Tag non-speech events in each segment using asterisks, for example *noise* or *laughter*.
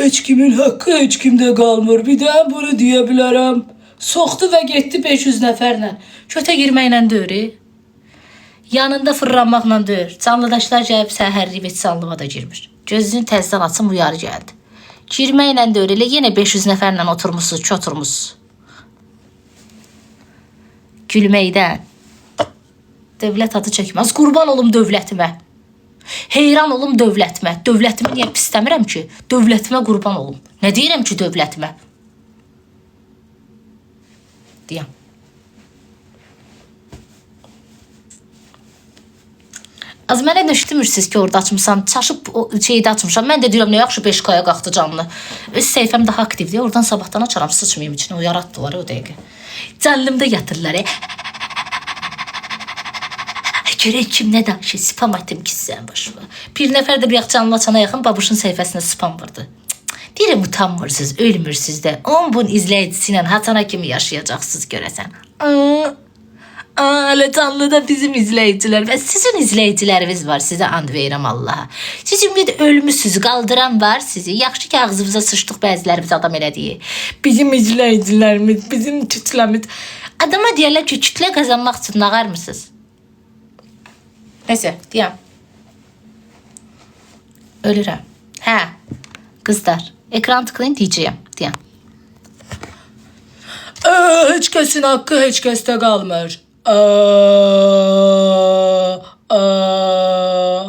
Heç kimin haqqı heç kimdə qalmır. Bir də bunu deyə bilərəm. Soxdu və getdi 500 nəfərlə. Kötə girməklə döyür. Yanında fırlanmaqla döyür. Canlıdaşlar gəlib səhərliyib heç canlığa da girmir. Gözünü təzdən açım uyarı gəldi. Girməklə döyür. Elə yenə 500 nəfərlə oturmusunuz, ki oturmusunuz. Gülməkdən. Dövlət adı çəkməz. Qurban olum dövlətimə. Heyran olum dövlətimə. Dövlətimi niyə pisləmirəm ki? Dövlətimə qurban olum. Nə deyirəm ki dövlətimə? Deyəm. Az mənə nə eşitmirsiniz ki, orada açmısan, çaşıb o şeydə açmışam. Mən də deyirəm nə yaxşı 5K-ya qalxdı canlı. Öz səhifəm daha aktivdir. Oradan sabahdan açaram, sıçmayım içinə. O yaratdılar o dəqiqə. Canlımda yatırlar. Görək kim nə danışır, spam etdim ki sən başıma. Bir nəfər də bir canlı açana yaxın babuşun səhifəsinə spam vurdu. Deyirəm utanmırsınız, ölmürsünüz də. 10 bun izləyicisi ilə hatana kimi yaşayacaqsınız görəsən. Elə canlı da bizim izləyicilər və sizin izləyiciləriniz var. Sizə and verirəm Allaha. Siz ümid ölmüsünüz, qaldıran var sizi. Yaxşı ki ağzınıza sıçdıq bəzilərimiz adam elədiyi. Bizim izləyicilərimiz, bizim kütləmiz. Adama deyirlər ki, kütlə qazanmaq üçün nağarmısınız? Neyse diyem. Ölürüm. He. Kızlar. Ekran tıklayın diyeceğim. Diyem. Ee, hiç kesin hakkı hiç keste kalmır. Aa, aa.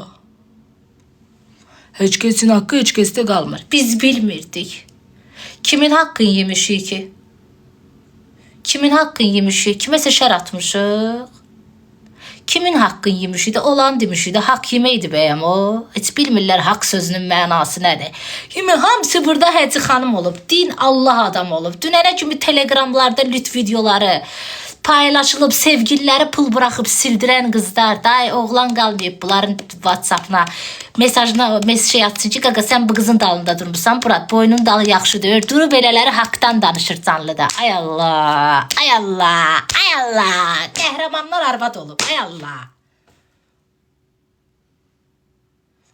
Hiç kesin hakkı hiç keste kalmır. Biz bilmirdik. Kimin hakkın yemişik ki? Kimin hakkın yemişik? Kiməsə şər atmışıq? Kimin haqqın yemiş? Olan demiş idi. Haqq yeməkdi bəyəm o. Heç bilmirlər haqq sözünün mənası nədir. Kimi hamısı burada Həcı xanım olub. Din Allah adam olub. Dünənə kimi telegramlarda lüt videoları paylaşılıb, sevgililəri pul buraxıb sildirən qızlar, day oğlan qalmayıb bunların WhatsApp-na mesajına mesaj şey atsın ki, qaqa sən bu qızın dalında durmusan, Burat, boynun dalı yaxşıdır. Durub belələri haqqdan danışır canlıda. Ay Allah, ay Allah, ay Allah. Qəhrəmanlar arvad olub, ay Allah.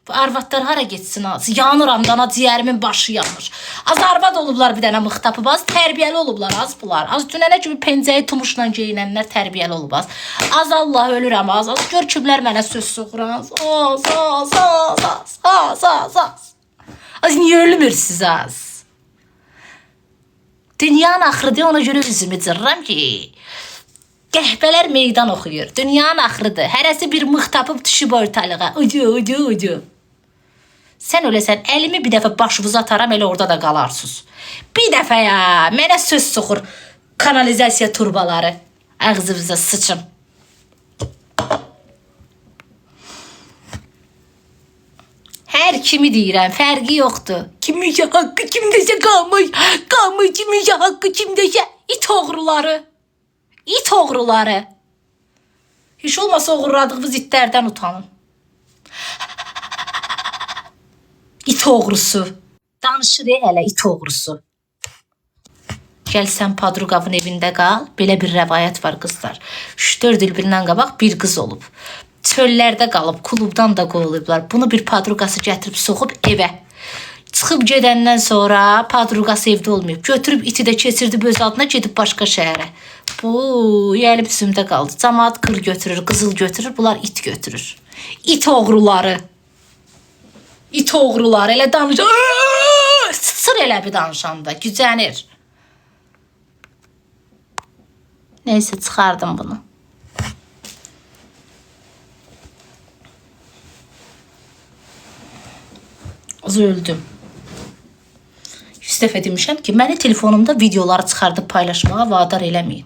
Bu arvadlar hara getsin az? Yanıram dana ciyərimin başı yanır. Az arvad olublar bir dənə mıx tapıb az tərbiyəli olublar az bunlar. Az dünənə kimi pencəyi tumuşla geyinənlər tərbiyəli olub az. Az Allah ölürəm az. Az gör kimlər mənə söz soxuran. Az az az az az az az az. Az niyə ölmürsüz az? Dünyanın axırıdır ona görə üzümü cırıram ki. Qəhbələr meydan oxuyur. Dünyanın axırıdır. Hərəsi bir mıx tapıb düşüb ortalığa. Ucu ucu ucu. Sən öləsən, əlimi bir dəfə başınıza ataram, elə orada da qalarsınız. Bir dəfə ya, mənə söz soxur kanalizasiya turbaları. Ağzınıza sıçın. Hər kimi deyirəm, fərqi yoxdur. Kimin haqqı kimdəsə qalmış, qalmış kimin haqqı kimdəsə it oğruları. İt oğruları. Heç olmasa oğurladığınız itlərdən utanın. İt oğrusu. Danışır e hələ it oğrusu. Gəl sən Padruqavın evində qal. Belə bir rəvayət var qızlar. 3-4 il bindən qabaq bir qız olub. Çöllərdə qalıb, klubdan da qovulublar. Bunu bir padruqası gətirib soxub evə. Çıxıb gedəndən sonra padruqası evdə olmayıb. Götürüb iti də keçirdi öz adına gedib başqa şəhərə. Bu yəlim üzümdə qaldı. Camaat qır götürür, qızıl götürür, bunlar it götürür. İt oğruları. İt oğruları elə danışır. Sıçır elə bir danışanda, gücənir. Neyse çıxardım bunu. Az dəfə demişəm ki, məni telefonumda videoları çıxardıb paylaşmağa vadar eləməyin.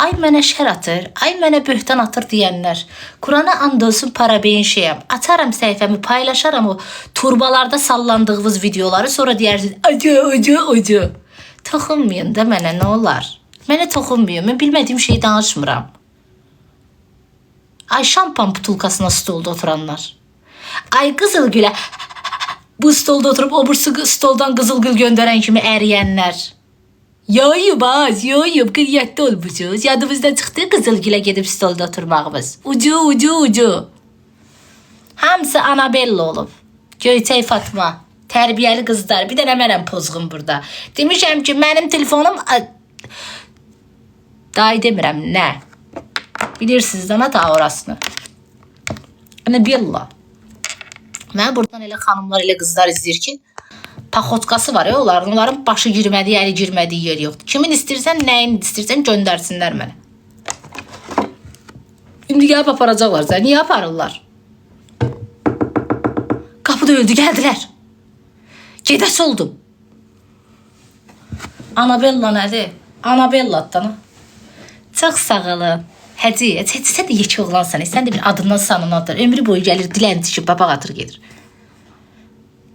Ay mənə şər atır, ay mənə böhtan atır deyənlər. Qurana and olsun para beyin şeyəm. Açaram səhifəmi, paylaşaram o turbalarda sallandığınız videoları, sonra deyərsiniz, acı, acı, acı. Toxunmayın da mənə nə olar? Mənə toxunmayın, mən bilmədiyim şeyi danışmıram. Ay şampan butulkasına stolda oturanlar. Ay Qızılgülə bu stolda oturup o bursu stoldan Qızılgül göndərən kimi əriyənlər. Yoyub az, yoyub, qıyyətli olmuşuz. Yadımızda çıxdı Qızılgülə gedib stolda oturmağımız. Ucu, ucu, ucu. Hamısı Anabella olub. Göyçək Fatma. Tərbiyəli qızlar, bir dənə mənəm pozğun burada. Demişəm ki, mənim telefonum Day demirəm, nə? Bilirsiniz nə ta orasını. Nə billa. Mən buradan elə xanımlar, elə qızlar izləyir ki, paxotkası var ya onların. Onların başı girmədiyi, əli girmədiyi yer yoxdur. Kimin istəyirsən, nəyin istəyirsən göndərsinlər mənə. İndi gəlib aparacaqlar səni. Niyə aparırlar? Qapıda öldü, gəldilər. Gedəsi oldum. Anabella nədir? Anabella'dan. Çox sağ olun. Həci, həci sən də yekə oğlansan. Sən də bir adından sanınadır. Ömrü boyu gəlir dilənçi ki, babaq atır gedir.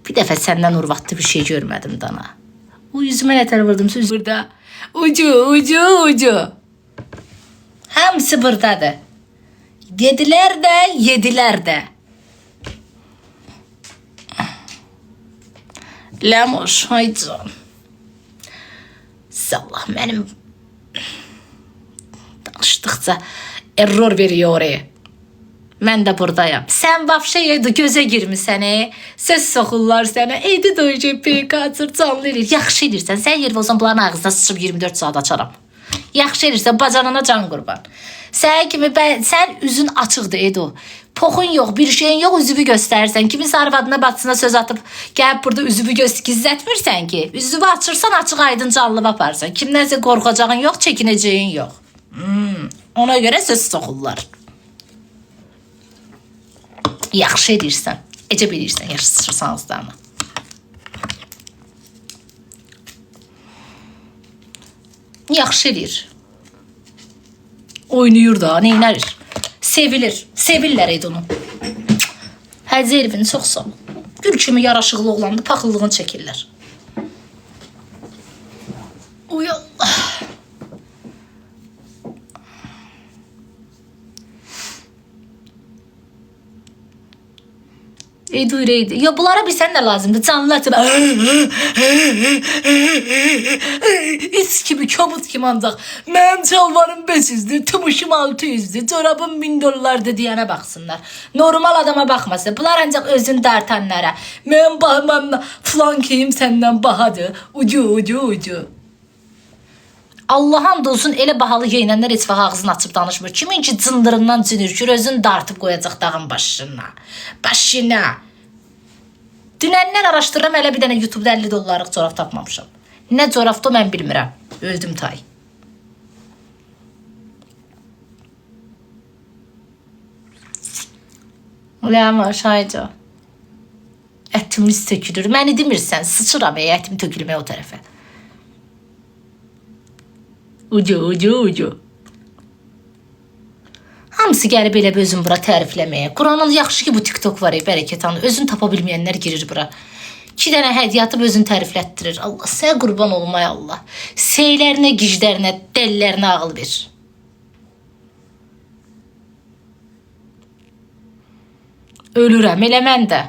Bir dəfə səndən urvatlı bir şey görmədim dana. O yüzümə nətər vurdum söz burada. Ucu, ucu, ucu. Hamısı buradadır. Yedilər də, yedilər də. Lamoş, haycan. Sallah mənim danışdıqca error veriyor oraya. Mən də buradayam. Sən vapşe yedi gözə girmisən, e? Söz soxurlar sənə. Eydi doyucu PK açır, canlı eləyir. Yaxşı eləyirsən. Sən yer olsan bunların ağzına sıçıb 24 saat açaram. Yaxşı eləyirsən, bacanana can qurban. Sən kimi bə, sən üzün açıqdır Edo. Poxun yox, bir şeyin yox, üzüvü göstərirsən. Kimin arvadına bacısına söz atıb gəlib burada üzüvü göz gizlətmirsən ki. Üzüvü açırsan, açıq aydın canlı aparsan. Kimdənsə qorxacağın yox, çəkinəcəyin yox. Hmm, ona görə söz soxurlar. Yaxşı edirsən. Əcəb edirsən, yaxşı sıçırsan ağızlarına. Yaxşı edir. Oynayır da, neynərir? Sevilir. Sevirlər idi onu. Həcə Elvin çox sağ ol. Gül kimi yaraşıqlı oğlandı, paxıllığını çəkirlər. Uy Allah. Ey duyureydi. Ya bunlara bir sen de lazımdı. Canlı açıp. İs gibi, kabut gibi ancak. Mənim çalvarım 500'dür, tımışım 600'dür, çorabım 1000 dolardır diyene baksınlar. Normal adama bakmasın. Bunlar ancak özün dartanlara. Mənim bahımam flankeyim senden bahadır. Ucu, ucu, ucu. Allah'ın olsun elə bahalı geyinənlər heç vaxt ağzını açıb danışmır. Kimin ki cındırından cünür, özün dartıb qoyacaq dağın başına. Başına. Dünənlər araşdırıram, elə bir dənə YouTube-da 50 dollarlıq corab tapmamışam. Nə corabdı mən bilmirəm. Öldüm tay. Ulan aşağıca. Ətimiz tökülür. Məni demirsən, sıçıram ətim tökülməyə o tərəfə. Ucu, ucu, ucu. Hamısı gəlib elə bir özün bura tərifləməyə. Quranın yaxşı ki bu TikTok var, ey, bərəkət anı. Özün tapa bilməyənlər girir bura. İki dənə hədiyyə atıb özün təriflətdirir. Allah sənə qurban olmay Allah. Seylərinə, giclərinə, dəllərinə ağıl ver. Ölürəm, elə mən də.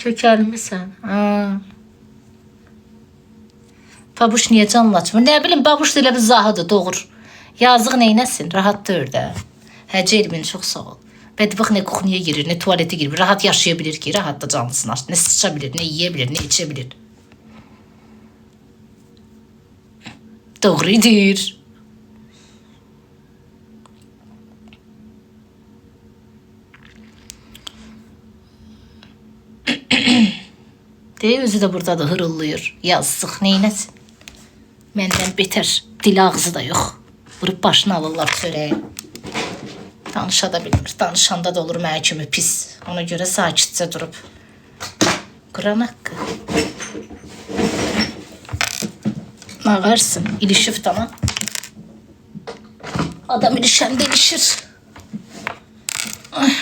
Kökəlmisən. Ha. Babuş niyə canlı açmır? Nə bilim, babuş da bir zahıdır, doğur. Yazıq neynəsin, rahatdır da. Həcə elmin çox sağ ol. Bədbəx nə kuxniyə girir, nə tualetə girir. Rahat yaşaya bilir ki, rahat da canlısını aç. Nə sıça bilir, nə yeyə bilir, nə içə bilir. Doğrudur. De *coughs* özü də buradadır, hırıllıyır. Yazıq, neynəsin? Məndən betər, dil ağzı da yox. Vurub başını alırlar çörəyə. Danışa da bilmir. Danışanda da olur mənə kimi pis. Ona görə sakitcə durub. Quran haqqı. Ağarsın, ilişib tamam. Adam ilişəndə ilişir. Ay.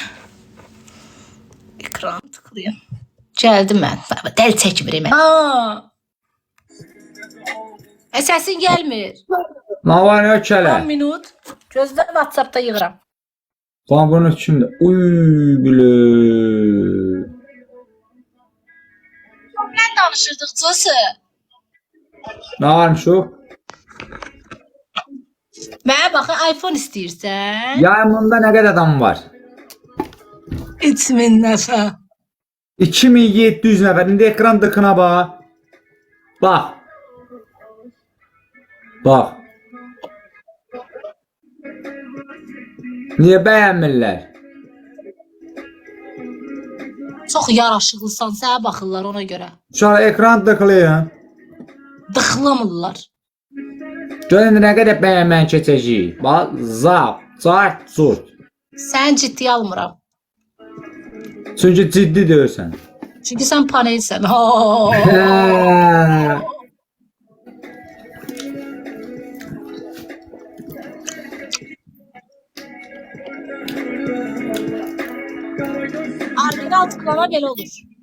Ekran tıklayayım. Gəldim mən. Dəl çəkmir mən. Aa. E, səsin gəlmir. Nə var ya 10 kələ? minut. Gözlə WhatsApp-da yığıram. Lan bunun kimdə? Uy bilə. Mən danışırdıq Cosu. Nə varmış o? Mənə baxın iPhone istəyirsən? Yanımda nə qədər adam var? 3000 nəfər. 2700 nəfər. İndi ekran dıkına bax. Bax. Bax. Niyə bəyənmirlər? Çox yaraşıqlısan, sənə baxırlar ona görə. Uşaq ekran tıklayın. Dıxlamırlar. Görün nə qədər bəyənmən keçəcək. Bax, zap, zart, zurt. Sən ciddi almıram. Çünki ciddi deyirsən. Çünki sən panelsən. *laughs* Hə. Belə olur.